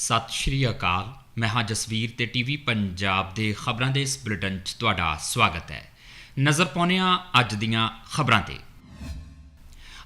ਸਤਿ ਸ਼੍ਰੀ ਅਕਾਲ। ਮੈਂ ਹਾਂ ਜਸਵੀਰ ਤੇ ਟੀਵੀ ਪੰਜਾਬ ਦੇ ਖਬਰਾਂ ਦੇ ਇਸ ਬੁਲੇਟਿਨ 'ਚ ਤੁਹਾਡਾ ਸਵਾਗਤ ਹੈ। ਨਜ਼ਰ ਪਾਉਂਦੇ ਹਾਂ ਅੱਜ ਦੀਆਂ ਖਬਰਾਂ ਤੇ।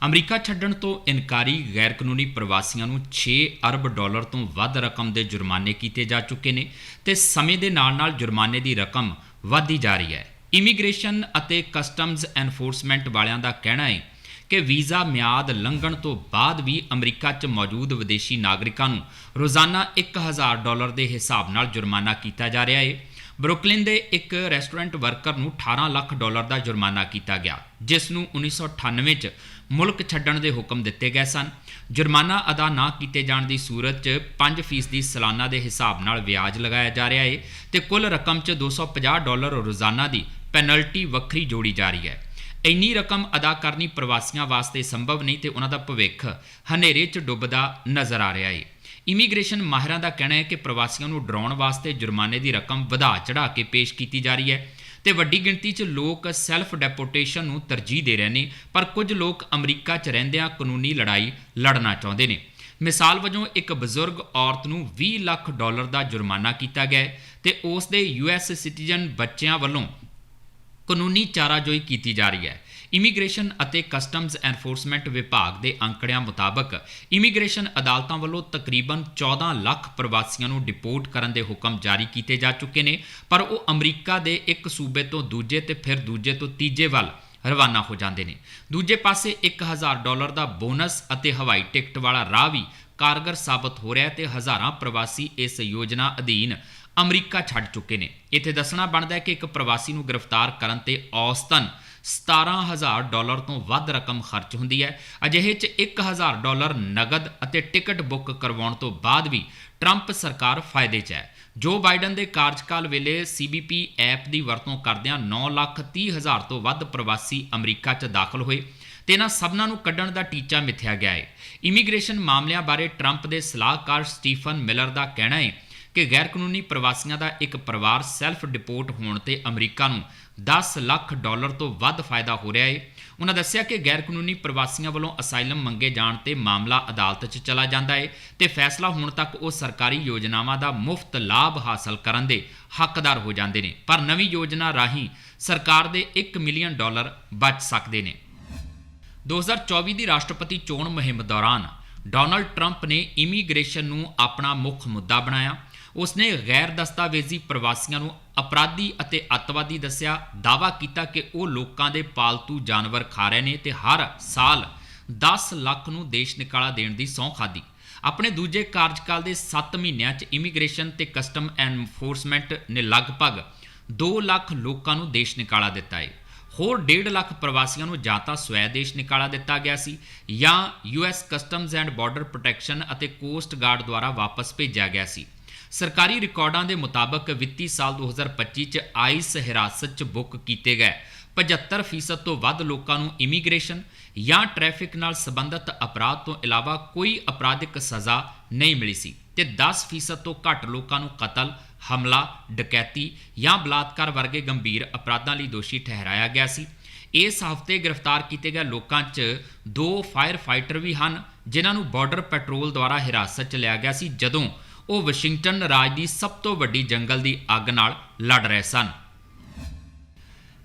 ਅਮਰੀਕਾ ਛੱਡਣ ਤੋਂ ਇਨਕਾਰੀ ਗੈਰ ਕਾਨੂੰਨੀ ਪ੍ਰਵਾਸੀਆਂ ਨੂੰ 6 ਅਰਬ ਡਾਲਰ ਤੋਂ ਵੱਧ ਰਕਮ ਦੇ ਜੁਰਮਾਨੇ ਕੀਤੇ ਜਾ ਚੁੱਕੇ ਨੇ ਤੇ ਸਮੇਂ ਦੇ ਨਾਲ-ਨਾਲ ਜੁਰਮਾਨੇ ਦੀ ਰਕਮ ਵਧਦੀ ਜਾ ਰਹੀ ਹੈ। ਇਮੀਗ੍ਰੇਸ਼ਨ ਅਤੇ ਕਸਟਮਜ਼ ਐਨਫੋਰਸਮੈਂਟ ਵਾਲਿਆਂ ਦਾ ਕਹਿਣਾ ਹੈ ਕਿ ਵੀਜ਼ਾ ਮਿਆਦ ਲੰਘਣ ਤੋਂ ਬਾਅਦ ਵੀ ਅਮਰੀਕਾ 'ਚ ਮੌਜੂਦ ਵਿਦੇਸ਼ੀ ਨਾਗਰਿਕਾਂ ਨੂੰ ਰੋਜ਼ਾਨਾ 1000 ਡਾਲਰ ਦੇ ਹਿਸਾਬ ਨਾਲ ਜੁਰਮਾਨਾ ਕੀਤਾ ਜਾ ਰਿਹਾ ਹੈ। ਬਰੁਕਲਿਨ ਦੇ ਇੱਕ ਰੈਸਟੋਰੈਂਟ ਵਰਕਰ ਨੂੰ 18 ਲੱਖ ਡਾਲਰ ਦਾ ਜੁਰਮਾਨਾ ਕੀਤਾ ਗਿਆ, ਜਿਸ ਨੂੰ 1998 'ਚ ਮੁਲਕ ਛੱਡਣ ਦੇ ਹੁਕਮ ਦਿੱਤੇ ਗਏ ਸਨ। ਜੁਰਮਾਨਾ ਅਦਾ ਨਾ ਕੀਤੇ ਜਾਣ ਦੀ ਸੂਰਤ 'ਚ 5% ਦੀ ਸਾਲਾਨਾ ਦੇ ਹਿਸਾਬ ਨਾਲ ਵਿਆਜ ਲਗਾਇਆ ਜਾ ਰਿਹਾ ਹੈ ਤੇ ਕੁੱਲ ਰਕਮ 'ਚ 250 ਡਾਲਰ ਰੋਜ਼ਾਨਾ ਦੀ ਪੈਨਲਟੀ ਵੱਖਰੀ ਜੋੜੀ ਜਾ ਰਹੀ ਹੈ। ਇੰਨੀ ਰਕਮ ਅਦਾ ਕਰਨੀ ਪ੍ਰਵਾਸੀਆਂ ਵਾਸਤੇ ਸੰਭਵ ਨਹੀਂ ਤੇ ਉਹਨਾਂ ਦਾ ਭਵਿੱਖ ਹਨੇਰੇ 'ਚ ਡੁੱਬਦਾ ਨਜ਼ਰ ਆ ਰਿਹਾ ਹੈ ਇਮੀਗ੍ਰੇਸ਼ਨ ਮਾਹਿਰਾਂ ਦਾ ਕਹਿਣਾ ਹੈ ਕਿ ਪ੍ਰਵਾਸੀਆਂ ਨੂੰ ਡਰਾਉਣ ਵਾਸਤੇ ਜੁਰਮਾਨੇ ਦੀ ਰਕਮ ਵਧਾ ਚੜਾ ਕੇ ਪੇਸ਼ ਕੀਤੀ ਜਾ ਰਹੀ ਹੈ ਤੇ ਵੱਡੀ ਗਿਣਤੀ 'ਚ ਲੋਕ ਸੈਲਫ ਡੈਪੋਟੇਸ਼ਨ ਨੂੰ ਤਰਜੀਹ ਦੇ ਰਹੇ ਨੇ, ਪਰ ਕੁਝ ਲੋਕ ਅਮਰੀਕਾ 'ਚ ਰਹਿੰਦਿਆਂ ਕਾਨੂੰਨੀ ਲੜਾਈ ਲੜਨਾ ਚਾਹੁੰਦੇ ਨੇ। ਮਿਸਾਲ ਵਜੋਂ ਇੱਕ ਬਜ਼ੁਰਗ ਔਰਤ ਨੂੰ 20 ਲੱਖ ਡਾਲਰ ਦਾ ਜੁਰਮਾਨਾ ਕੀਤਾ ਗਿਆ ਹੈ ਤੇ ਉਸ ਦੇ ਯੂਐਸ ਸਿਟੀਜ਼ਨ ਬੱਚਿਆਂ ਵੱਲੋਂ ਕਾਨੂੰਨੀ ਚਾਰਾਜੋਈ ਕੀਤੀ ਜਾ ਰਹੀ ਹੈ। ਇਮੀਗ੍ਰੇਸ਼ਨ ਅਤੇ ਕਸਟਮਜ਼ ਐਨਫੋਰਸਮੈਂਟ ਵਿਭਾਗ ਦੇ ਅੰਕੜਿਆਂ ਮੁਤਾਬਕ ਇਮੀਗ੍ਰੇਸ਼ਨ ਅਦਾਲਤਾਂ ਵੱਲੋਂ ਤਕਰੀਬਨ 14 ਲੱਖ ਪ੍ਰਵਾਸੀਆਂ ਨੂੰ ਡਿਪੋਰਟ ਕਰਨ ਦੇ ਹੁਕਮ ਜਾਰੀ ਕੀਤੇ ਜਾ ਚੁੱਕੇ ਨੇ, ਪਰ ਉਹ ਅਮਰੀਕਾ ਦੇ ਇੱਕ ਸੂਬੇ ਤੋਂ ਦੂਜੇ ਤੇ ਫਿਰ ਦੂਜੇ ਤੋਂ ਤੀਜੇ ਵੱਲ ਰਵਾਨਾ ਹੋ ਜਾਂਦੇ ਨੇ। ਦੂਜੇ ਪਾਸੇ 1000 ਡਾਲਰ ਦਾ ਬੋਨਸ ਅਤੇ ਹਵਾਈ ਟਿਕਟ ਵਾਲਾ ਰਾਹ ਵੀ ਕਾਰਗਰ ਸਾਬਤ ਹੋ ਰਿਹਾ ਹੈ ਤੇ ਹਜ਼ਾਰਾਂ ਪ੍ਰਵਾਸੀ ਇਸ ਯੋਜਨਾ ਅਧੀਨ ਅਮਰੀਕਾ ਛੱਡ ਚੁੱਕੇ ਨੇ। ਇੱਥੇ ਦੱਸਣਾ ਬਣਦਾ ਹੈ ਕਿ ਇੱਕ ਪ੍ਰਵਾਸੀ ਨੂੰ ਗ੍ਰਿਫਤਾਰ ਕਰਨ ਤੇ ਔਸਤਨ 17000 ਡਾਲਰ ਤੋਂ ਵੱਧ ਰਕਮ ਖਰਚ ਹੁੰਦੀ ਹੈ। ਅਜਿਹੇ 'ਚ 1000 ਡਾਲਰ ਨਗਦ ਅਤੇ ਟਿਕਟ ਬੁੱਕ ਕਰਵਾਉਣ ਤੋਂ ਬਾਅਦ ਵੀ ਟਰੰਪ ਸਰਕਾਰ ਫਾਇਦੇ 'ਚ ਹੈ। ਜੋ ਬਾਈਡਨ ਦੇ ਕਾਰਜਕਾਲ ਵੇਲੇ CBP ਐਪ ਦੀ ਵਰਤੋਂ ਕਰਦਿਆਂ 9 ਲੱਖ 30 ਹਜ਼ਾਰ ਤੋਂ ਵੱਧ ਪ੍ਰਵਾਸੀ ਅਮਰੀਕਾ 'ਚ ਦਾਖਲ ਹੋਏ ਤੇ ਇਹਨਾਂ ਸਭਨਾਂ ਨੂੰ ਕੱਢਣ ਦਾ ਟੀਚਾ ਮਿੱਥਿਆ ਗਿਆ ਹੈ। ਇਮੀਗ੍ਰੇਸ਼ਨ ਮਾਮਲਿਆਂ ਬਾਰੇ ਟਰੰਪ ਦੇ ਸਲਾਹਕਾਰ ਸਟੀਫਨ ਮਿਲਰ ਦਾ ਕਹਿਣਾ ਹੈ ਕਿ ਗੈਰ ਕਾਨੂੰਨੀ ਪ੍ਰਵਾਸੀਆਂ ਦਾ ਇੱਕ ਪਰਿਵਾਰ ਸੈਲਫ ਡਿਪੋਰਟ ਹੋਣ ਤੇ ਅਮਰੀਕਾ ਨੂੰ 10 ਲੱਖ ਡਾਲਰ ਤੋਂ ਵੱਧ ਫਾਇਦਾ ਹੋ ਰਿਹਾ ਹੈ ਉਹਨਾਂ ਦੱਸਿਆ ਕਿ ਗੈਰ ਕਾਨੂੰਨੀ ਪ੍ਰਵਾਸੀਆਂ ਵੱਲੋਂ ਅਸਾਈਲਮ ਮੰਗੇ ਜਾਣ ਤੇ ਮਾਮਲਾ ਅਦਾਲਤ 'ਚ ਚਲਾ ਜਾਂਦਾ ਹੈ ਤੇ ਫੈਸਲਾ ਹੋਣ ਤੱਕ ਉਹ ਸਰਕਾਰੀ ਯੋਜਨਾਵਾਂ ਦਾ ਮੁਫਤ ਲਾਭ ਹਾਸਲ ਕਰਨ ਦੇ ਹੱਕਦਾਰ ਹੋ ਜਾਂਦੇ ਨੇ। ਪਰ ਨਵੀਂ ਯੋਜਨਾ ਰਾਹੀਂ ਸਰਕਾਰ ਦੇ 1 ਮਿਲੀਅਨ ਡਾਲਰ ਬਚ ਸਕਦੇ ਨੇ। 2024 ਦੀ ਰਾਸ਼ਟਰਪਤੀ ਚੋਣ ਮੁਹਿੰਮ ਦੌਰਾਨ ਡੋਨਲਡ ਟਰੰਪ ਨੇ ਇਮੀਗ੍ਰੇਸ਼ਨ ਨੂੰ ਆਪਣਾ ਮੁੱਖ ਮੁੱਦਾ ਬਣਾਇਆ। ਉਸਨੇ ਗੈਰ ਦਸਤਾਵੇਜ਼ੀ ਪ੍ਰਵਾਸੀਆਂ ਨੂੰ ਅਪਰਾਧੀ ਅਤੇ ਅੱਤਵਾਦੀ ਦੱਸਿਆ ਦਾਵਾ ਕੀਤਾ ਕਿ ਉਹ ਲੋਕਾਂ ਦੇ ਪਾਲਤੂ ਜਾਨਵਰ ਖਾ ਰਹੇ ਨੇ ਤੇ ਹਰ ਸਾਲ 10 ਲੱਖ ਨੂੰ ਦੇਸ਼ ਨਿਕਾਲਾ ਦੇਣ ਦੀ ਸਹੁੰ ਖਾਦੀ ਆਪਣੇ ਦੂਜੇ ਕਾਰਜਕਾਲ ਦੇ 7 ਮਹੀਨਿਆਂ 'ਚ ਇਮੀਗ੍ਰੇਸ਼ਨ ਤੇ ਕਸਟਮ ਐਨਫੋਰਸਮੈਂਟ ਨੇ ਲਗਭਗ 2 ਲੱਖ ਲੋਕਾਂ ਨੂੰ ਦੇਸ਼ ਨਿਕਾਲਾ ਦਿੱਤਾ ਹੈ ਹੋਰ 1.5 ਲੱਖ ਪ੍ਰਵਾਸੀਆਂ ਨੂੰ ਜਾਂ ਤਾਂ ਸਵੈਦੇਸ਼ ਨਿਕਾਲਾ ਦਿੱਤਾ ਗਿਆ ਸੀ ਜਾਂ US customs and border protection ਅਤੇ ਕੋਸਟ ਗਾਰਡ ਦੁਆਰਾ ਵਾਪਸ ਭੇਜਿਆ ਗਿਆ ਸੀ। ਸਰਕਾਰੀ ਰਿਕਾਰਡਾਂ ਦੇ ਮੁਤਾਬਕ ਵਿੱਤੀ ਸਾਲ 2025 ਚ ਆਈਸ ਹਿਰਾਸਤ ਚ ਬੁੱਕ ਕੀਤੇ ਗਏ। 75% ਤੋਂ ਵੱਧ ਲੋਕਾਂ ਨੂੰ ਇਮੀਗ੍ਰੇਸ਼ਨ ਜਾਂ ਟ੍ਰੈਫਿਕ ਨਾਲ ਸੰਬੰਧਿਤ ਅਪਰਾਧ ਤੋਂ ਇਲਾਵਾ ਕੋਈ ਅਪਰਾਧਿਕ ਸਜ਼ਾ ਨਹੀਂ ਮਿਲੀ ਸੀ ਤੇ 10% ਤੋਂ ਘੱਟ ਲੋਕਾਂ ਨੂੰ ਕਤਲ, ਹਮਲਾ, ਡਕੈਤੀ ਜਾਂ ਬਲਾਤਕਾਰ ਵਰਗੇ ਗੰਭੀਰ ਅਪਰਾਧਾਂ ਲਈ ਦੋਸ਼ੀ ਠਹਿਰਾਇਆ ਗਿਆ ਸੀ। ਇਸ ਹਫ਼ਤੇ ਗ੍ਰਿਫਤਾਰ ਕੀਤੇ ਗਏ ਲੋਕਾਂ 'ਚ ਦੋ ਫਾਇਰ ਫਾਈਟਰ ਵੀ ਹਨ, ਜਿਨ੍ਹਾਂ ਨੂੰ ਬਾਰਡਰ ਪੈਟਰੋਲ ਦੁਆਰਾ ਹਿਰਾਸਤ 'ਚ ਲਿਆ ਗਿਆ ਸੀ, ਜਦੋਂ ਉਹ ਵਾਸ਼ਿੰਗਟਨ ਰਾਜ ਦੀ ਸਭ ਤੋਂ ਵੱਡੀ ਜੰਗਲ ਦੀ ਅੱਗ ਨਾਲ ਲੜ ਰਹੇ ਸਨ।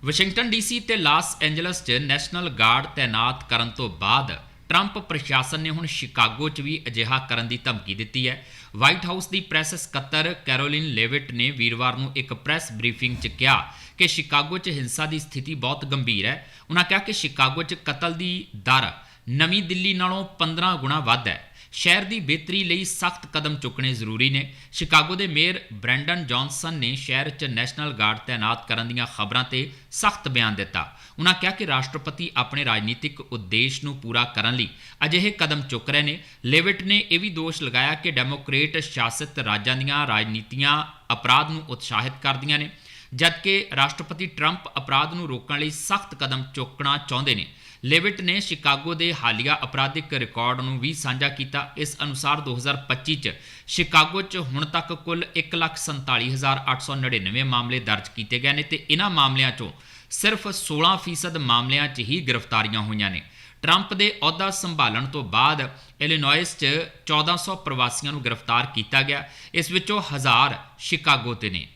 ਵਾਸ਼ਿੰਗਟਨ ਡੀਸੀ ਤੇ ਲਾਸ ਐਂਜਲਸ 'ਚ ਨੈਸ਼ਨਲ ਗਾਰਡ ਤਾਇਨਾਤ ਕਰਨ ਤੋਂ ਬਾਅਦ ਟਰੰਪ ਪ੍ਰਸ਼ਾਸਨ ਨੇ ਹੁਣ ਸ਼ਿਕਾਗੋ 'ਚ ਵੀ ਅਜਿਹਾ ਕਰਨ ਦੀ ਧਮਕੀ ਦਿੱਤੀ ਹੈ। ਵਾਈਟ ਹਾਊਸ ਦੀ ਪ੍ਰੈਸ ਸਕੱਤਰ ਕੈਰੋਲਿਨ ਲੇਵਿਟ ਨੇ ਵੀਰਵਾਰ ਨੂੰ ਇੱਕ ਪ੍ਰੈਸ ਬਰੀਫਿੰਗ 'ਚ ਕਿਹਾ ਕਿ ਸ਼ਿਕਾਗੋ 'ਚ ਹਿੰਸਾ ਦੀ ਸਥਿਤੀ ਬਹੁਤ ਗੰਭੀਰ ਹੈ। ਉਹਨਾਂ ਕਿਹਾ ਕਿ ਸ਼ਿਕਾਗੋ 'ਚ ਕਤਲ ਦੀ ਦਰ ਨਵੀਂ ਦਿੱਲੀ ਨਾਲੋਂ 15 ਗੁਣਾ ਵੱਧ ਹੈ। ਸ਼ਹਿਰ ਦੀ ਬਿਹਤਰੀ ਲਈ ਸਖਤ ਕਦਮ ਚੁੱਕਣੇ ਜ਼ਰੂਰੀ ਨੇ। ਸ਼ਿਕਾਗੋ ਦੇ ਮੇਅਰ ਬ੍ਰੈਂਡਨ ਜੌਨਸਨ ਨੇ ਸ਼ਹਿਰ 'ਚ ਨੈਸ਼ਨਲ ਗਾਰਡ ਤਾਇਨਾਤ ਕਰਨ ਦੀਆਂ ਖਬਰਾਂ ਤੇ ਸਖਤ ਬਿਆਨ ਦਿੱਤਾ। ਉਹਨਾਂ ਕਿਹਾ ਕਿ ਰਾਸ਼ਟਰਪਤੀ ਆਪਣੇ ਰਾਜਨੀਤਿਕ ਉਦੇਸ਼ ਨੂੰ ਪੂਰਾ ਕਰਨ ਲਈ ਅਜਿਹੇ ਕਦਮ ਚੁੱਕ ਰਹੇ ਨੇ। ਲੇਵਿਟ ਨੇ ਇਹ ਵੀ ਦੋਸ਼ ਲਗਾਇਆ ਕਿ ਡੈਮੋਕ੍ਰੇਟ ਸ਼ਾਸਿਤ ਰਾਜਾਂ ਦੀਆਂ ਰਾਜਨੀਤੀਆਂ ਅਪਰਾਧ ਨੂੰ ਉਤਸ਼ਾਹਿਤ ਕਰਦੀਆਂ ਨੇ, ਜਦਕਿ ਰਾਸ਼ਟਰਪਤੀ ਟਰੰਪ ਅਪਰਾਧ ਨੂੰ ਰੋਕਣ ਲਈ ਸਖਤ ਕਦਮ ਚੁੱਕਣਾ ਚਾਹੁੰਦੇ ਨੇ। ਲੇਵਿਟ ਨੇ ਸ਼ਿਕਾਗੋ ਦੇ ਹਾਲੀਆ ਅਪਰਾਧਿਕ ਰਿਕਾਰਡ ਨੂੰ ਵੀ ਸਾਂਝਾ ਕੀਤਾ। ਇਸ ਅਨੁਸਾਰ 2025 ਚ ਸ਼ਿਕਾਗੋ 'ਚ ਹੁਣ ਤੱਕ ਕੁੱਲ 147899 ਮਾਮਲੇ ਦਰਜ ਕੀਤੇ ਗਏ ਨੇ ਤੇ ਇਹਨਾਂ ਮਾਮਲਿਆਂ 'ਚੋਂ ਸਿਰਫ 16% ਮਾਮਲਿਆਂ 'ਚ ਹੀ ਗ੍ਰਿਫਤਾਰੀਆਂ ਹੋਈਆਂ ਨੇ। ਟਰੰਪ ਦੇ ਅਹੁਦਾ ਸੰਭਾਲਣ ਤੋਂ ਬਾਅਦ ਇਲੀਨੋਇਸ 'ਚ 1400 ਪ੍ਰਵਾਸੀਆਂ ਨੂੰ ਗ੍ਰਿਫਤਾਰ ਕੀਤਾ ਗਿਆ। ਇਸ ਵਿੱਚੋਂ 1000 ਸ਼ਿਕਾਗੋ ਤੇ ਨੇ।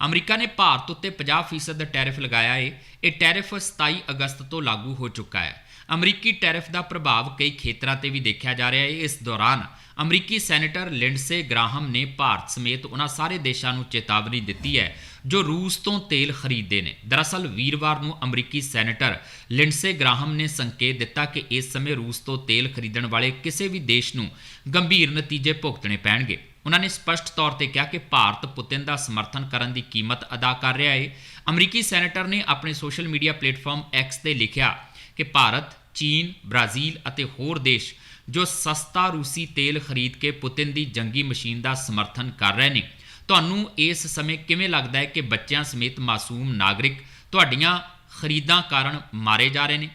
ਅਮਰੀਕਾ ਨੇ ਭਾਰਤ ਉੱਤੇ 50% ਟੈਰਿਫ ਲਗਾਇਆ ਹੈ ਇਹ ਟੈਰਿਫ 27 ਅਗਸਤ ਤੋਂ ਲਾਗੂ ਹੋ ਚੁੱਕਾ ਹੈ। ਅਮਰੀਕੀ ਟੈਰਿਫ ਦਾ ਪ੍ਰਭਾਵ ਕਈ ਖੇਤਰਾਂ ਤੇ ਵੀ ਦੇਖਿਆ ਜਾ ਰਿਹਾ ਹੈ ਇਸ ਦੌਰਾਨ ਅਮਰੀਕੀ ਸੈਨੇਟਰ ਲਿੰਡਸੇ ਗ੍ਰਾਹਮ ਨੇ ਭਾਰਤ ਸਮੇਤ ਉਹਨਾਂ ਸਾਰੇ ਦੇਸ਼ਾਂ ਨੂੰ ਚੇਤਾਵਨੀ ਦਿੱਤੀ ਹੈ, ਜੋ ਰੂਸ ਤੋਂ ਤੇਲ ਖਰੀਦਦੇ ਨੇ। ਦਰਅਸਲ ਵੀਰਵਾਰ ਨੂੰ ਅਮਰੀਕੀ ਸੈਨੇਟਰ ਲਿੰਡਸੇ ਗ੍ਰਾਹਮ ਨੇ ਸੰਕੇਤ ਦਿੱਤਾ ਕਿ ਇਸ ਸਮੇਂ ਰੂਸ ਤੋਂ ਤੇਲ ਖਰੀਦਣ ਵਾਲੇ ਕਿਸੇ ਵੀ ਦੇਸ਼ ਨੂੰ ਗੰਭੀਰ ਨਤੀਜੇ ਭੁਗਤਣੇ ਪੈਣਗੇ। ਉਹਨਾਂ ਨੇ ਸਪਸ਼ਟ ਤੌਰ ਤੇ ਕਿਹਾ ਕਿ ਭਾਰਤ ਪੁਤਿਨ ਦਾ ਸਮਰਥਨ ਕਰਨ ਦੀ ਕੀਮਤ ਅਦਾ ਕਰ ਰਿਹਾ ਹੈ ਅਮਰੀਕੀ ਸੈਨੇਟਰ ਨੇ ਆਪਣੇ ਸੋਸ਼ਲ ਮੀਡੀਆ ਪਲੇਟਫਾਰਮ ਐਕਸ ਤੇ ਲਿਖਿਆ ਕਿ ਭਾਰਤ, ਚੀਨ, ਬ੍ਰਾਜ਼ੀਲ ਅਤੇ ਹੋਰ ਦੇਸ਼ ਜੋ ਸਸਤਾ ਰੂਸੀ ਤੇਲ ਖਰੀਦ ਕੇ ਪੁਤਿਨ ਦੀ ਜੰਗੀ ਮਸ਼ੀਨ ਦਾ ਸਮਰਥਨ ਕਰ ਰਹੇ ਨੇ। ਤੁਹਾਨੂੰ ਇਸ ਸਮੇਂ ਕਿਵੇਂ ਲੱਗਦਾ ਹੈ ਕਿ ਬੱਚਿਆਂ ਸਮੇਤ ਮਾਸੂਮ ਨਾਗਰਿਕ ਤੁਹਾਡੀਆਂ ਖਰੀਦਾਂ ਕਾਰਨ ਮਾਰੇ ਜਾ ਰਹੇ ਨੇ?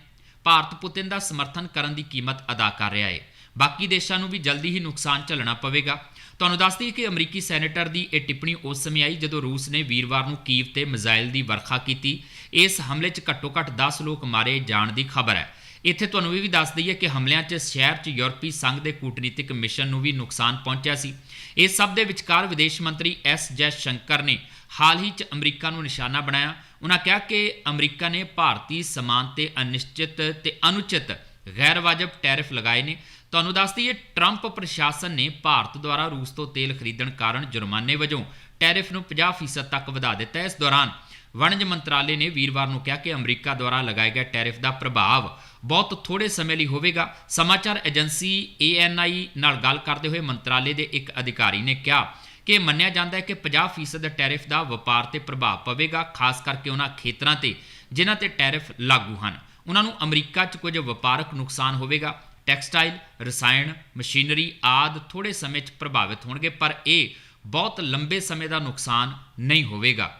ਭਾਰਤ ਪੁਤਿਨ ਦਾ ਸਮਰਥਨ ਕਰਨ ਦੀ ਕੀਮਤ ਅਦਾ ਕਰ ਰਿਹਾ ਹੈ ਬਾਕੀ ਦੇਸ਼ਾਂ ਨੂੰ ਵੀ ਜਲਦੀ ਹੀ ਨੁਕਸਾਨ ਝੱਲਣਾ ਪਵੇਗਾ। ਤੁਹਾਨੂੰ ਦੱਸ ਦਈਏ ਕਿ ਅਮਰੀਕੀ ਸੈਨੇਟਰ ਦੀ ਇਹ ਟਿੱਪਣੀ ਉਸ ਸਮੇਂ ਆਈ ਜਦੋਂ ਰੂਸ ਨੇ ਵੀਰਵਾਰ ਨੂੰ ਕੀਵ ਤੇ ਮਿਜ਼ਾਈਲ ਦੀ ਵਰਖਾ ਕੀਤੀ। ਇਸ ਹਮਲੇ 'ਚ ਘੱਟੋ-ਘੱਟ 10 ਲੋਕ ਮਾਰੇ ਜਾਣ ਦੀ ਖਬਰ ਹੈ। ਇੱਥੇ ਤੁਹਾਨੂੰ ਇਹ ਵੀ ਦੱਸ ਦਈਏ ਕਿ ਹਮਲਿਆਂ 'ਚ ਸ਼ਹਿਰ 'ਚ ਯੂਰਪੀ ਸੰਘ ਦੇ ਕੂਟਨੀਤਿਕ ਮਿਸ਼ਨ ਨੂੰ ਵੀ ਨੁਕਸਾਨ ਪਹੁੰਚਿਆ ਸੀ। ਇਸ ਸਭ ਦੇ ਵਿਚਕਾਰ ਵਿਦੇਸ਼ ਮੰਤਰੀ ਐਸ ਜੈ ਸ਼ੰਕਰ ਨੇ ਹਾਲ ਹੀ 'ਚ ਅਮਰੀਕਾ ਨੂੰ ਨਿਸ਼ਾਨਾ ਬਣਾਇਆ। ਉਹਨਾਂ ਕਿਹਾ ਕਿ ਅਮਰੀਕਾ ਨੇ ਭਾਰਤੀ ਸਮਾਨ ਤੇ ਅਨਿਸ਼ਚਿਤ ਤੇ ਅਨੁਚਿਤ ਗੈਰ ਵਾਜਬ ਟੈਰਿਫ ਲਗਾਏ ਨੇ। ਤੁਹਾਨੂੰ ਦੱਸ ਦਈਏ ਟਰੰਪ ਪ੍ਰਸ਼ਾਸਨ ਨੇ ਭਾਰਤ ਦੁਆਰਾ ਰੂਸ ਤੋਂ ਤੇਲ ਖਰੀਦਣ ਕਾਰਨ ਜੁਰਮਾਨੇ ਵਜੋਂ ਟੈਰਿਫ ਨੂੰ 50% ਤੱਕ ਵਧਾ ਦਿੱਤਾ ਇਸ ਦੌਰਾਨ ਵਣਜ ਮੰਤਰਾਲੇ ਨੇ ਵੀਰਵਾਰ ਨੂੰ ਕਿਹਾ ਕਿ ਅਮਰੀਕਾ ਦੁਆਰਾ ਲਗਾਏ ਗਏ ਟੈਰਿਫ ਦਾ ਪ੍ਰਭਾਵ ਬਹੁਤ ਥੋੜੇ ਸਮੇਂ ਲਈ ਹੋਵੇਗਾ। ਸਮਾਚਾਰ ਏਜੰਸੀ ANI ਨਾਲ ਗੱਲ ਕਰਦੇ ਹੋਏ ਮੰਤਰਾਲੇ ਦੇ ਇੱਕ ਅਧਿਕਾਰੀ ਨੇ ਕਿਹਾ ਕਿ ਮੰਨਿਆ ਜਾਂਦਾ ਹੈ ਕਿ 50% ਟੈਰਿਫ ਦਾ ਵਪਾਰ ਤੇ ਪ੍ਰਭਾਵ ਪਵੇਗਾ, ਖਾਸ ਕਰਕੇ ਉਹਨਾਂ ਖੇਤਰਾਂ ਤੇ ਜਿਨ੍ਹਾਂ ਤੇ ਟੈਰਿਫ ਲਾਗੂ ਹਨ। ਉਹਨਾਂ ਨੂੰ ਅਮਰੀਕਾ 'ਚ ਕੁਝ ਵਪਾਰਕ ਨੁਕਸਾਨ ਹੋਵੇਗਾ। ਟੈਕਸਟਾਈਲ, ਰਸਾਇਣ, ਮਸ਼ੀਨਰੀ ਆਦ ਥੋੜੇ ਸਮੇਂ 'ਚ ਪ੍ਰਭਾਵਿਤ ਹੋਣਗੇ, ਪਰ ਇਹ ਬਹੁਤ ਲੰਬੇ ਸਮੇਂ ਦਾ ਨੁਕਸਾਨ ਨਹੀਂ ਹੋਵੇਗਾ।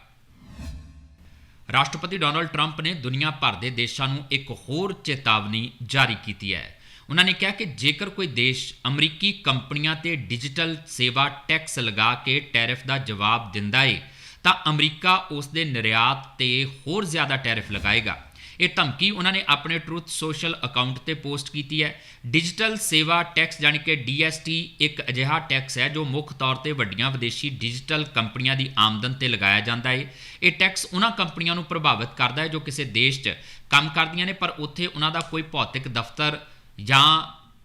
ਰਾਸ਼ਟਰਪਤੀ ਡੋਨਲਡ ਟਰੰਪ ਨੇ ਦੁਨੀਆ ਭਰ ਦੇ ਦੇਸ਼ਾਂ ਨੂੰ ਇੱਕ ਹੋਰ ਚੇਤਾਵਨੀ ਜਾਰੀ ਕੀਤੀ ਹੈ। ਉਹਨਾਂ ਨੇ ਕਿਹਾ ਕਿ ਜੇਕਰ ਕੋਈ ਦੇਸ਼ ਅਮਰੀਕੀ ਕੰਪਨੀਆਂ ਤੇ ਡਿਜੀਟਲ ਸੇਵਾ ਟੈਕਸ ਲਗਾ ਕੇ ਟੈਰਿਫ ਦਾ ਜਵਾਬ ਦਿੰਦਾ ਏ, ਤਾਂ ਅਮਰੀਕਾ ਉਸ ਦੇ ਨਿਰਯਾਤ ਤੇ ਹੋਰ ਜ਼ਿਆਦਾ ਟੈਰਿਫ ਲਗਾਏਗਾ। ਇਹ ਧਮਕੀ ਉਹਨਾਂ ਨੇ ਆਪਣੇ ਟਰੂਥ ਸੋਸ਼ਲ ਅਕਾਊਂਟ ਤੇ ਪੋਸਟ ਕੀਤੀ ਹੈ। ਡਿਜੀਟਲ ਸੇਵਾ ਟੈਕਸ ਯਾਨੀ ਕਿ DST ਇੱਕ ਅਜਿਹਾ ਟੈਕਸ ਹੈ ਜੋ ਮੁੱਖ ਤੌਰ ਤੇ ਵੱਡੀਆਂ ਵਿਦੇਸ਼ੀ ਡਿਜੀਟਲ ਕੰਪਨੀਆਂ ਦੀ ਆਮਦਨ ਤੇ ਲਗਾਇਆ ਜਾਂਦਾ ਹੈ ਇਹ ਟੈਕਸ ਉਹਨਾਂ ਕੰਪਨੀਆਂ ਨੂੰ ਪ੍ਰਭਾਵਿਤ ਕਰਦਾ ਹੈ ਜੋ ਕਿਸੇ ਦੇਸ਼ 'ਚ ਕੰਮ ਕਰਦੀਆਂ ਨੇ, ਪਰ ਉੱਥੇ ਉਹਨਾਂ ਦਾ ਕੋਈ ਭੌਤਿਕ ਦਫ਼ਤਰ ਜਾਂ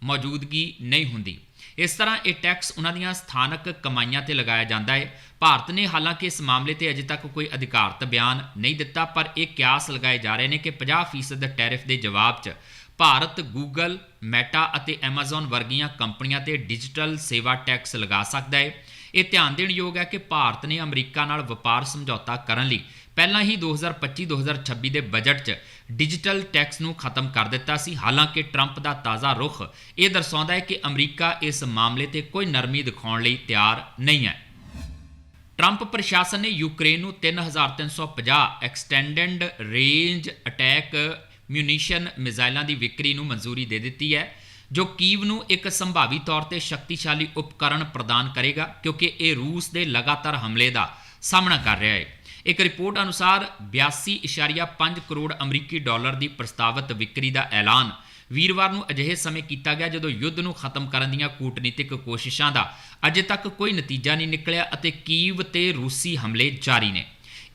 ਮੌਜੂਦਗੀ ਨਹੀਂ ਹੁੰਦੀ। ਇਸ ਤਰ੍ਹਾਂ ਇਹ ਟੈਕਸ ਉਹਨਾਂ ਦੀਆਂ ਸਥਾਨਕ ਕਮਾਈਆਂ ਤੇ ਲਗਾਇਆ ਜਾਂਦਾ ਹੈ ਭਾਰਤ ਨੇ ਹਾਲਾਂਕਿ ਇਸ ਮਾਮਲੇ ਤੇ ਅਜੇ ਤੱਕ ਕੋਈ ਅਧਿਕਾਰਤ ਬਿਆਨ ਨਹੀਂ ਦਿੱਤਾ, ਪਰ ਇਹ ਕਿਆਸ ਲਗਾਏ ਜਾ ਰਹੇ ਨੇ ਕਿ 50% ਟੈਰਿਫ ਦੇ ਜਵਾਬ 'ਚ ਭਾਰਤ, ਗੂਗਲ, ਮੈਟਾ ਅਤੇ ਐਮਾਜ਼ਨ ਵਰਗੀਆਂ ਕੰਪਨੀਆਂ ਤੇ ਡਿਜੀਟਲ ਸੇਵਾ ਟੈਕਸ ਲਗਾ ਸਕਦਾ ਹੈ ਇਹ ਧਿਆਨ ਦੇਣ ਯੋਗ ਹੈ ਕਿ ਭਾਰਤ ਨੇ ਅਮਰੀਕਾ ਨਾਲ ਵਪਾਰ ਸਮਝੌਤਾ ਕਰਨ ਲਈ ਪਹਿਲਾਂ ਹੀ 2025-2026 ਦੇ ਬਜਟ 'ਚ ਡਿਜੀਟਲ ਟੈਕਸ ਨੂੰ ਖਤਮ ਕਰ ਦਿੱਤਾ ਸੀ। ਹਾਲਾਂਕਿ ਟਰੰਪ ਦਾ ਤਾਜ਼ਾ ਰੁਖ ਇਹ ਦਰਸਾਉਂਦਾ ਹੈ ਕਿ ਅਮਰੀਕਾ ਇਸ ਮਾਮਲੇ ਤੇ ਕੋਈ ਨਰਮੀ ਦਿਖਾਉਣ ਲਈ ਤਿਆਰ ਨਹੀਂ ਹੈ। ਟਰੰਪ ਪ੍ਰਸ਼ਾਸਨ ਨੇ ਯੂਕਰੇਨ ਨੂੰ 3350 ਐਕਸਟੈਂਡਡ ਰੇਂਜ ਅਟੈਕ ਮਿਊਨੀਸ਼ਨ ਮਿਜ਼ਾਈਲਾਂ ਦੀ ਵਿਕਰੀ ਨੂੰ ਮਨਜ਼ੂਰੀ ਦੇ ਦਿੱਤੀ ਹੈ, ਜੋ ਕੀਵ ਨੂੰ ਇੱਕ ਸੰਭਾਵੀ ਤੌਰ ਤੇ ਸ਼ਕਤੀਸ਼ਾਲੀ ਉਪਕਰਣ ਪ੍ਰਦਾਨ ਕਰੇਗਾ, ਕਿਉਂਕਿ ਇਹ ਰੂਸ ਦੇ ਲਗਾਤਾਰ ਹਮਲੇ ਦਾ ਸਾਹਮਣਾ ਕਰ ਰਿਹਾ ਹੈ। ਇੱਕ ਰਿਪੋਰਟ ਅਨੁਸਾਰ 82.5 ਕਰੋੜ ਅਮਰੀਕੀ ਡਾਲਰ ਦੀ ਪ੍ਰਸਤਾਵਿਤ ਵਿਕਰੀ ਦਾ ਐਲਾਨ ਵੀਰਵਾਰ ਨੂੰ ਅਜਿਹੇ ਸਮੇਂ ਕੀਤਾ ਗਿਆ ਜਦੋਂ ਯੁੱਧ ਨੂੰ ਖਤਮ ਕਰਨ ਦੀਆਂ ਕੂਟਨੀਤਿਕ ਕੋਸ਼ਿਸ਼ਾਂ ਦਾ ਅਜੇ ਤੱਕ ਕੋਈ ਨਤੀਜਾ ਨਹੀਂ ਨਿਕਲਿਆ ਅਤੇ ਕੀਵ ਤੇ ਰੂਸੀ ਹਮਲੇ ਜਾਰੀ ਨੇ।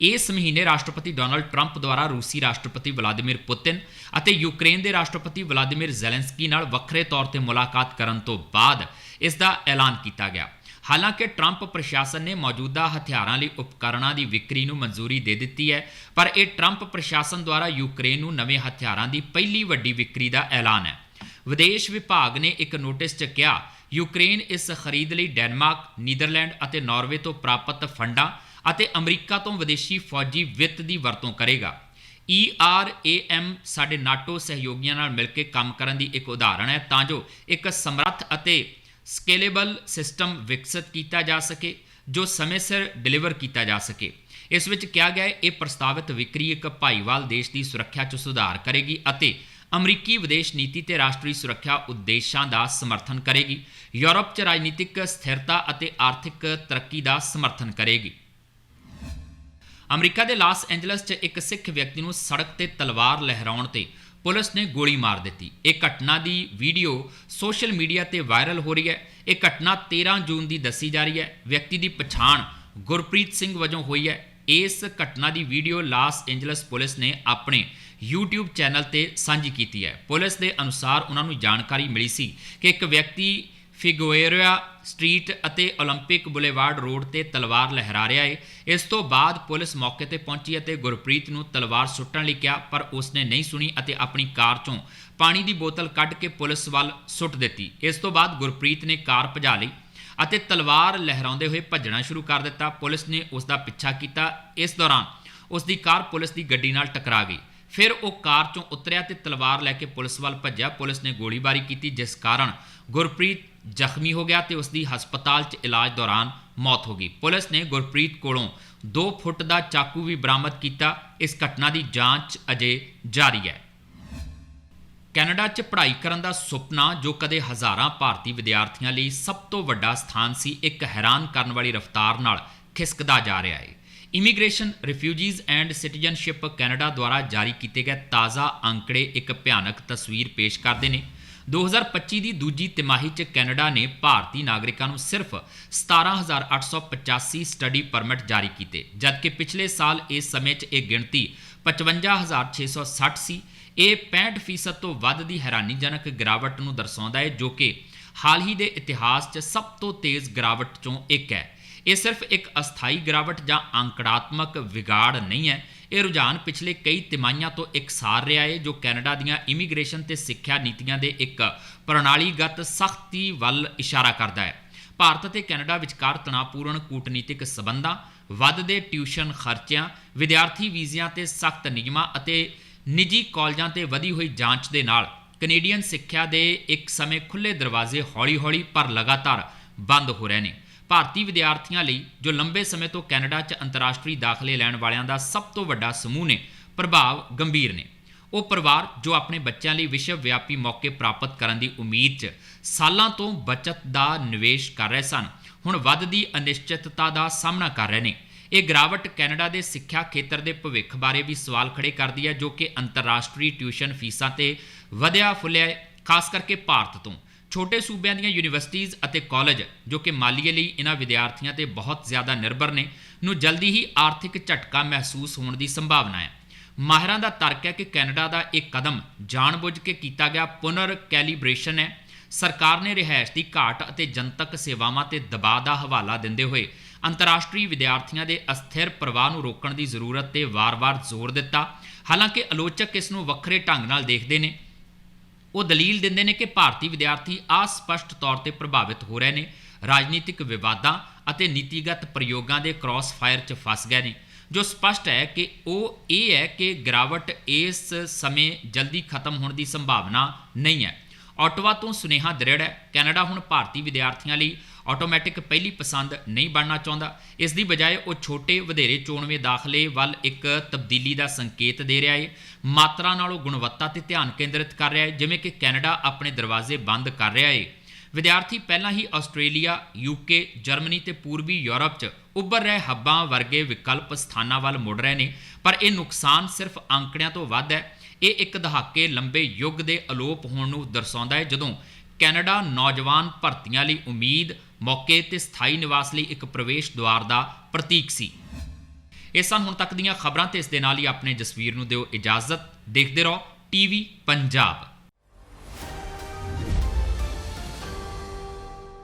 ਇਸ ਮਹੀਨੇ ਰਾਸ਼ਟਰਪਤੀ ਡੋਨਲਡ ਟਰੰਪ ਦੁਆਰਾ ਰੂਸੀ ਰਾਸ਼ਟਰਪਤੀ ਵਲਾਦੀਮੀਰ ਪੁਤਿਨ ਅਤੇ ਯੂਕਰੇਨ ਦੇ ਰਾਸ਼ਟਰਪਤੀ ਵਲਾਦੀਮੀਰ ਜ਼ੈਲੈਂਸਕੀ ਨਾਲ ਵੱਖਰੇ ਤੌਰ ਤੇ ਮੁਲਾਕਾਤ ਕਰਨ ਤੋਂ ਬਾਅਦ ਇਸ ਦਾ ਐਲਾਨ ਕੀਤਾ ਗਿਆ। ਹਾਲਾਂਕਿ ਟਰੰਪ ਪ੍ਰਸ਼ਾਸਨ ਨੇ ਮੌਜੂਦਾ ਹਥਿਆਰਾਂ ਲਈ ਉਪਕਰਣਾਂ ਦੀ ਵਿਕਰੀ ਨੂੰ ਮਨਜ਼ੂਰੀ ਦੇ ਦਿੱਤੀ ਹੈ, ਪਰ ਇਹ ਟਰੰਪ ਪ੍ਰਸ਼ਾਸਨ ਦੁਆਰਾ ਯੂਕਰੇਨ ਨੂੰ ਨਵੇਂ ਹਥਿਆਰਾਂ ਦੀ ਪਹਿਲੀ ਵੱਡੀ ਵਿਕਰੀ ਦਾ ਐਲਾਨ ਹੈ। ਵਿਦੇਸ਼ ਵਿਭਾਗ ਨੇ ਇੱਕ ਨੋਟਿਸ 'ਚ ਕਿਹਾ, ਯੂਕਰੇਨ ਇਸ ਖਰੀਦ ਲਈ ਡੈਨਮਾਰਕ, ਨੀਦਰਲੈਂਡ ਅਤੇ ਨਾਰਵੇ ਤੋਂ ਪ੍ਰਾਪਤ ਫੰਡਾਂ ਅਤੇ ਅਮਰੀਕਾ ਤੋਂ ਵਿਦੇਸ਼ੀ ਫੌਜੀ ਵਿੱਤ ਦੀ ਵਰਤੋਂ ਕਰੇਗਾ। ERAM ਸਾਡੇ ਨਾਟੋ ਸਹਿਯੋਗੀਆਂ ਨਾਲ ਮਿਲ ਕੇ ਕੰਮ ਕਰਨ ਦੀ ਇੱਕ ਉਦਾਹਰਣ ਹੈ, ਤਾਂ ਜੋ ਇੱਕ ਸਮਰੱਥ ਅਤੇ ਸਕੇਲੇਬਲ ਸਿਸਟਮ ਵਿਕਸਿਤ ਕੀਤਾ ਜਾ ਸਕੇ, ਜੋ ਸਮੇਂ ਸਿਰ ਡਿਲੀਵਰ ਕੀਤਾ ਜਾ ਸਕੇ। ਇਸ ਵਿੱਚ ਕਿਹਾ ਗਿਆ ਹੈ, ਇਹ ਪ੍ਰਸਤਾਵਿਤ ਵਿਕਰੀ ਇੱਕ ਭਾਈਵਾਲ ਦੇਸ਼ ਦੀ ਸੁਰੱਖਿਆ 'ਚ ਸੁਧਾਰ ਕਰੇਗੀ ਅਤੇ ਅਮਰੀਕੀ ਵਿਦੇਸ਼ ਨੀਤੀ ਤੇ ਰਾਸ਼ਟਰੀ ਸੁਰੱਖਿਆ ਉਦੇਸ਼ਾਂ ਦਾ ਸਮਰਥਨ ਕਰੇਗੀ, ਯੂਰਪ 'ਚ ਰਾਜਨੀਤਿਕ ਸਥਿਰਤਾ ਅਤੇ ਆਰਥਿਕ ਤਰੱਕੀ ਦਾ ਸਮਰਥਨ ਕਰੇਗੀ। ਅਮਰੀਕਾ ਦੇ ਲਾਸ ਐਂਜਲਸ 'ਚ ਇੱਕ ਸਿੱਖ ਵਿਅਕਤੀ ਨੂੰ ਸੜਕ ਤੇ ਤਲਵਾਰ ਲਹਿਰਾਉਣ ਤੇ ਪੁਲਿਸ ਨੇ ਗੋਲੀ ਮਾਰ ਦਿੱਤੀ। ਇਹ ਘਟਨਾ ਦੀ ਵੀਡੀਓ ਸੋਸ਼ਲ ਮੀਡੀਆ ਤੇ ਵਾਇਰਲ ਹੋ ਰਹੀ ਹੈ। ਇਹ ਘਟਨਾ 13 ਜੂਨ ਦੀ ਦੱਸੀ ਜਾ ਰਹੀ ਹੈ। ਵਿਅਕਤੀ ਦੀ ਪਛਾਣ ਗੁਰਪ੍ਰੀਤ ਸਿੰਘ ਵਜੋਂ ਹੋਈ ਹੈ। ਇਸ ਘਟਨਾ ਦੀ ਵੀਡੀਓ ਲਾਸ ਐਂਜਲਸ ਪੁਲਿਸ ਨੇ ਆਪਣੇ YouTube ਚੈਨਲ ਤੇ ਸਾਂਝੀ ਕੀਤੀ ਹੈ। ਪੁਲਿਸ ਦੇ ਅਨੁਸਾਰ ਉਹਨਾਂ ਨੂੰ ਜਾਣਕਾਰੀ ਮਿਲੀ ਸੀ ਕਿ ਇੱਕ ਵਿਅਕਤੀ ਫਿਗੋਏਰਾ ਸਟਰੀਟ ਅਤੇ 올림픽 ਬੁਲੇਵਾਰਡ ਰੋਡ ਤੇ ਤਲਵਾਰ ਲਹਿਰਾ ਰਿਹਾ ਹੈ ਇਸ ਤੋਂ ਬਾਅਦ ਪੁਲਿਸ ਮੌਕੇ ਤੇ ਪਹੁੰਚੀ ਅਤੇ ਗੁਰਪ੍ਰੀਤ ਨੂੰ ਤਲਵਾਰ ਸੁੱਟਣ ਲਈ ਕਿਹਾ ਪਰ ਉਸਨੇ ਨਹੀਂ ਸੁਣੀ ਅਤੇ ਆਪਣੀ ਕਾਰ ਚੋਂ ਪਾਣੀ ਦੀ ਬੋਤਲ ਕੱਢ ਕੇ ਪੁਲਿਸ ਵੱਲ ਸੁੱਟ ਦਿੱਤੀ ਇਸ ਤੋਂ ਬਾਅਦ ਗੁਰਪ੍ਰੀਤ ਨੇ ਕਾਰ ਭਜਾ ਲਈ ਅਤੇ ਤਲਵਾਰ ਲਹਿਰਾਉਂਦੇ ਹੋਏ ਭੱਜਣਾ ਸ਼ੁਰੂ ਕਰ ਦਿੱਤਾ ਪੁਲਿਸ ਨੇ ਉਸ ਦਾ ਪਿੱਛਾ ਕੀਤਾ ਇਸ ਦੌਰਾਨ ਉਸ ਦੀ ਕਾਰ ਪੁਲਿਸ ਦੀ ਗੱਡੀ ਨਾਲ ਟਕਰਾ ਗਈ ਫਿਰ ਉਹ ਕਾਰ ਚੋਂ ਉਤਰਿਆ ਤੇ ਤਲਵਾਰ ਲੈ ਕੇ ਪੁਲਿਸ ਵੱਲ ਭੱਜਿਆ। ਪੁਲਿਸ ਨੇ ਗੋਲੀਬਾਰੀ ਕੀਤੀ, ਜਿਸ ਕਾਰਨ ਗੁਰਪ੍ਰੀਤ ਜ਼ਖਮੀ ਹੋ ਗਿਆ ਤੇ ਉਸ ਦੀ ਹਸਪਤਾਲ 'ਚ ਇਲਾਜ ਦੌਰਾਨ ਮੌਤ ਹੋ ਗਈ। ਪੁਲਿਸ ਨੇ ਗੁਰਪ੍ਰੀਤ ਕੋਲੋਂ 2 ਫੁੱਟ ਦਾ ਚਾਕੂ ਵੀ ਬਰਾਮਦ ਕੀਤਾ। ਇਸ ਘਟਨਾ ਦੀ ਜਾਂਚ ਅਜੇ ਜਾਰੀ ਹੈ। ਕੈਨੇਡਾ 'ਚ ਪੜ੍ਹਾਈ ਕਰਨ ਦਾ ਸੁਪਨਾ, ਜੋ ਕਦੇ ਹਜ਼ਾਰਾਂ ਭਾਰਤੀ ਵਿਦਿਆਰਥੀਆਂ ਲਈ ਸਭ ਤੋਂ ਵੱਡਾ ਸਥਾਨ ਸੀ, ਇੱਕ ਹੈਰਾਨ ਕਰਨ ਵਾਲੀ ਰਫ਼ਤਾਰ ਨਾਲ ਖਿਸਕਦਾ ਜਾ ਰਿਹਾ ਹੈ। Immigration, Refugees and Citizenship Canada ਦੁਆਰਾ ਜਾਰੀ ਕੀਤੇ ਗਏ ਤਾਜ਼ਾ ਅੰਕੜੇ ਇੱਕ ਭਿਆਨਕ ਤਸਵੀਰ ਪੇਸ਼ ਕਰਦੇ ਨੇ। 2025 ਦੀ ਦੂਜੀ ਤਿਮਾਹੀ 'ਚ ਕੈਨੇਡਾ ਨੇ ਭਾਰਤੀ ਨਾਗਰਿਕਾਂ ਨੂੰ ਸਿਰਫ 17885 ਸਟੱਡੀ ਪਰਮਿਟ ਜਾਰੀ ਕੀਤੇ, ਜਦਕਿ ਪਿਛਲੇ ਸਾਲ ਇਸ ਸਮੇਂ 'ਚ ਇਹ ਗਿਣਤੀ 55660 ਸੀ ਇਹ 65% ਤੋਂ ਵੱਧ ਦੀ ਹੈਰਾਨੀਜਨਕ ਗਿਰਾਵਟ ਨੂੰ ਦਰਸਾਉਂਦਾ ਹੈ, ਜੋ ਕਿ ਹਾਲ ਹੀ ਦੇ ਇਤਿਹਾਸ 'ਚ ਸਭ ਤੋਂ ਤੇਜ਼ ਗਿਰਾਵਟ 'ਚੋਂ ਇੱਕ ਹੈ। ਇਹ ਸਿਰਫ ਇੱਕ ਅਸਥਾਈ ਗਿਰਾਵਟ ਜਾਂ ਅੰਕੜਾਤਮਕ ਵਿਗਾੜ ਨਹੀਂ ਹੈ। ਇਹ ਰੁਝਾਨ ਪਿਛਲੇ ਕਈ ਤਿਮਾਹੀਆਂ ਤੋਂ ਇਕਸਾਰ ਰਿਹਾ ਹੈ ਜੋ ਕੈਨੇਡਾ ਦੀਆਂ ਇਮੀਗ੍ਰੇਸ਼ਨ ਤੇ ਸਿੱਖਿਆ ਨੀਤੀਆਂ ਦੇ ਇੱਕ ਪ੍ਰਣਾਲੀਗਤ ਸਖਤੀ ਵੱਲ ਇਸ਼ਾਰਾ ਕਰਦਾ ਹੈ। ਭਾਰਤ ਅਤੇ ਕੈਨੇਡਾ ਵਿਚਕਾਰ ਤਣਾਅਪੂਰਨ ਕੂਟਨੀਤਿਕ ਸਬੰਧਾਂ, ਵੱਧਦੇ ਟਿਊਸ਼ਨ ਖਰਚਿਆਂ, ਵਿਦਿਆਰਥੀ ਵੀਜ਼ਿਆਂ ਤੇ ਸਖਤ ਨਿਯਮਾਂ ਅਤੇ ਨਿੱਜੀ ਕਾਲਜਾਂ ਤੇ ਵਧੀ ਹੋਈ ਜਾਂਚ ਦੇ ਨਾਲ ਕੈਨੇਡੀਅਨ ਸਿੱਖਿਆ ਦੇ ਇੱਕ ਸਮੇਂ ਖੁੱਲੇ ਦਰਵਾਜ਼ੇ ਹੌਲੀ-ਹੌਲੀ ਪਰ ਲਗਾਤਾਰ ਬੰਦ ਹੋ ਰਹੇ ਨੇ। ਭਾਰਤੀ ਵਿਦਿਆਰਥੀਆਂ ਲਈ, ਜੋ ਲੰਬੇ ਸਮੇਂ ਤੋਂ ਕੈਨੇਡਾ 'ਚ ਅੰਤਰਰਾਸ਼ਟਰੀ ਦਾਖਲੇ ਲੈਣ ਵਾਲਿਆਂ ਦਾ ਸਭ ਤੋਂ ਵੱਡਾ ਸਮੂਹ ਨੇ, ਪ੍ਰਭਾਵ ਗੰਭੀਰ ਨੇ। ਉਹ ਪਰਿਵਾਰ ਜੋ ਆਪਣੇ ਬੱਚਿਆਂ ਲਈ ਵਿਸ਼ਵ ਵਿਆਪੀ ਮੌਕੇ ਪ੍ਰਾਪਤ ਕਰਨ ਦੀ ਉਮੀਦ 'ਚ ਸਾਲਾਂ ਤੋਂ ਬਚਤ ਦਾ ਨਿਵੇਸ਼ ਕਰ ਰਹੇ ਸਨ, ਹੁਣ ਵੱਧਦੀ ਅਨਿਸ਼ਚਿਤਤਾ ਦਾ ਸਾਹਮਣਾ ਕਰ ਰਹੇ ਨੇ। ਇਹ ਗਿਰਾਵਟ ਕੈਨੇਡਾ ਦੇ ਸਿੱਖਿਆ ਖੇਤਰ ਦੇ ਭਵਿੱਖ ਬਾਰੇ ਵੀ ਸਵਾਲ ਖੜੇ ਕਰਦੀ ਹੈ, ਜੋ ਕਿ ਅੰਤਰਰਾਸ਼ਟਰੀ ਟਿਊਸ਼ਨ ਫੀਸਾਂ ਤੇ ਵਧਿਆ ਫੁੱਲਿਆ ਖਾਸ ਕਰਕੇ ਭਾਰਤ ਤੋਂ। ਛੋਟੇ ਸੂਬਿਆਂ ਦੀਆਂ ਯੂਨੀਵਰਸਿਟੀਆਂ ਅਤੇ ਕਾਲਜ, ਜੋ ਕਿ ਮਾਲੀਏ ਲਈ ਇਹਨਾਂ ਵਿਦਿਆਰਥੀਆਂ ਤੇ ਬਹੁਤ ਜ਼ਿਆਦਾ ਨਿਰਭਰ ਨੇ, ਨੂੰ ਜਲਦੀ ਹੀ ਆਰਥਿਕ ਝਟਕਾ ਮਹਿਸੂਸ ਹੋਣ ਦੀ ਸੰਭਾਵਨਾ ਹੈ। ਮਾਹਿਰਾਂ ਦਾ ਤਰਕ ਹੈ ਕਿ ਕੈਨੇਡਾ ਦਾ ਇਹ ਕਦਮ ਜਾਣਬੁੱਝ ਕੇ ਕੀਤਾ ਗਿਆ ਪੁਨਰ ਕੈਲੀਬ੍ਰੇਸ਼ਨ ਹੈ। ਸਰਕਾਰ ਨੇ ਰਿਹਾਇਸ਼ ਦੀ ਘਾਟ ਅਤੇ ਜਨਤਕ ਸੇਵਾਵਾਂ ਤੇ ਦਬਾਅ ਦਾ ਹਵਾਲਾ ਦਿੰਦੇ ਹੋਏ ਅੰਤਰਰਾਸ਼ਟਰੀ ਵਿਦਿਆਰਥੀਆਂ ਦੇ ਅਸਥਿਰ ਪ੍ਰਵਾਹ ਨੂੰ ਰੋਕਣ ਦੀ ਜ਼ਰੂਰਤ ਤੇ ਵਾਰ-ਵਾਰ ਜ਼ੋਰ ਦਿੱਤਾ। ਹਾਲਾਂਕਿ ਆਲੋਚਕ ਇਸ ਨੂੰ ਵੱਖਰੇ ਢੰਗ ਨਾਲ ਦੇਖਦੇ ਨੇ। ਉਹ ਦਲੀਲ ਦਿੰਦੇ ਨੇ ਕਿ ਭਾਰਤੀ ਵਿਦਿਆਰਥੀ ਆਸਪਸ਼ਟ ਤੌਰ ਤੇ ਪ੍ਰਭਾਵਿਤ ਹੋ ਰਹੇ ਨੇ, ਰਾਜਨੀਤਿਕ ਵਿਵਾਦਾਂ ਅਤੇ ਨੀਤੀਗਤ ਪ੍ਰਯੋਗਾਂ ਦੇ ਕ੍ਰਾਸ ਫਾਇਰ 'ਚ ਫਸ ਗਏ ਨੇ। ਜੋ ਸਪਸ਼ਟ ਹੈ ਕਿ ਉਹ ਇਹ ਹੈ ਕਿ ਗਿਰਾਵਟ ਇਸ ਸਮੇਂ ਜਲਦੀ ਖਤਮ ਹੋਣ ਦੀ ਸੰਭਾਵਨਾ ਨਹੀਂ ਹੈ। ਆਟਵਾ ਤੋਂ ਸੁਨੇਹਾ ਦ੍ਰਿੜ ਹੈ। ਕੈਨੇਡਾ ਹੁਣ ਭਾਰਤੀ ਵਿਦਿਆਰਥੀਆਂ ਲਈ ਆਟੋਮੈਟਿਕ ਪਹਿਲੀ ਪਸੰਦ ਨਹੀਂ ਬਣਨਾ ਚਾਹੁੰਦਾ। ਇਸ ਦੀ ਬਜਾਏ ਉਹ ਛੋਟੇ ਵਧੇਰੇ ਚੋਣਵੇਂ ਦਾਖਲੇ ਵੱਲ ਇੱਕ ਤਬਦੀਲੀ ਦਾ ਸੰਕੇਤ ਦੇ ਰਿਹਾ ਹੈ ਮਾਤਰਾ ਨਾਲੋਂ ਗੁਣਵੱਤਾ ਤੇ ਧਿਆਨ ਕੇਂਦਰਿਤ ਕਰ ਰਿਹਾ ਹੈ ਜਿਵੇਂ ਕਿ ਕੈਨੇਡਾ ਆਪਣੇ ਦਰਵਾਜ਼ੇ ਬੰਦ ਕਰ ਰਿਹਾ ਹੈ ਵਿਦਿਆਰਥੀ ਪਹਿਲਾਂ ਹੀ ਆਸਟ੍ਰੇਲੀਆ ਯੂਕੇ ਜਰਮਨੀ ਤੇ ਪੂਰਬੀ ਯੂਰਪ 'ਚ ਉੱਭਰ ਰਹੇ ਹੱਬਾਂ ਵਰਗੇ ਵਿਕਲਪ ਸਥਾਨਾਂ ਵੱਲ ਮੁੜ ਰਹੇ ਨੇ, ਪਰ ਇਹ ਨੁਕਸਾਨ ਸਿਰਫ ਅੰਕੜਿਆਂ ਤੋਂ ਵੱਧ ਹੈ। ਇਹ ਇੱਕ ਦਹਾਕੇ ਲੰਬੇ ਯੁੱਗ ਦੇ ਅਲੋਪ ਹੋਣ ਨੂੰ ਦਰਸਾਉਂਦਾ ਹੈ, ਜਦੋਂ ਕੈਨੇਡਾ ਨੌਜਵਾਨ ਭਰਤੀਆਂ ਲਈ ਉਮੀਦ, ਮੌਕੇ ਤੇ ਸਥਾਈ ਨਿਵਾਸ ਲਈ ਇੱਕ ਪ੍ਰਵੇਸ਼ ਦੁਆਰ ਦਾ ਪ੍ਰਤੀਕ ਸੀ। ਇਹ ਸਨ ਹੁਣ ਤੱਕ ਦੀਆਂ ਖਬਰਾਂ ਤੇ ਇਸ ਦੇ ਨਾਲ ਹੀ ਆਪਣੇ ਜਸਵੀਰ ਨੂੰ ਦਿਓ ਇਜਾਜ਼ਤ। ਦੇਖਦੇ ਰਹੋ, ਟੀਵੀ ਪੰਜਾਬ।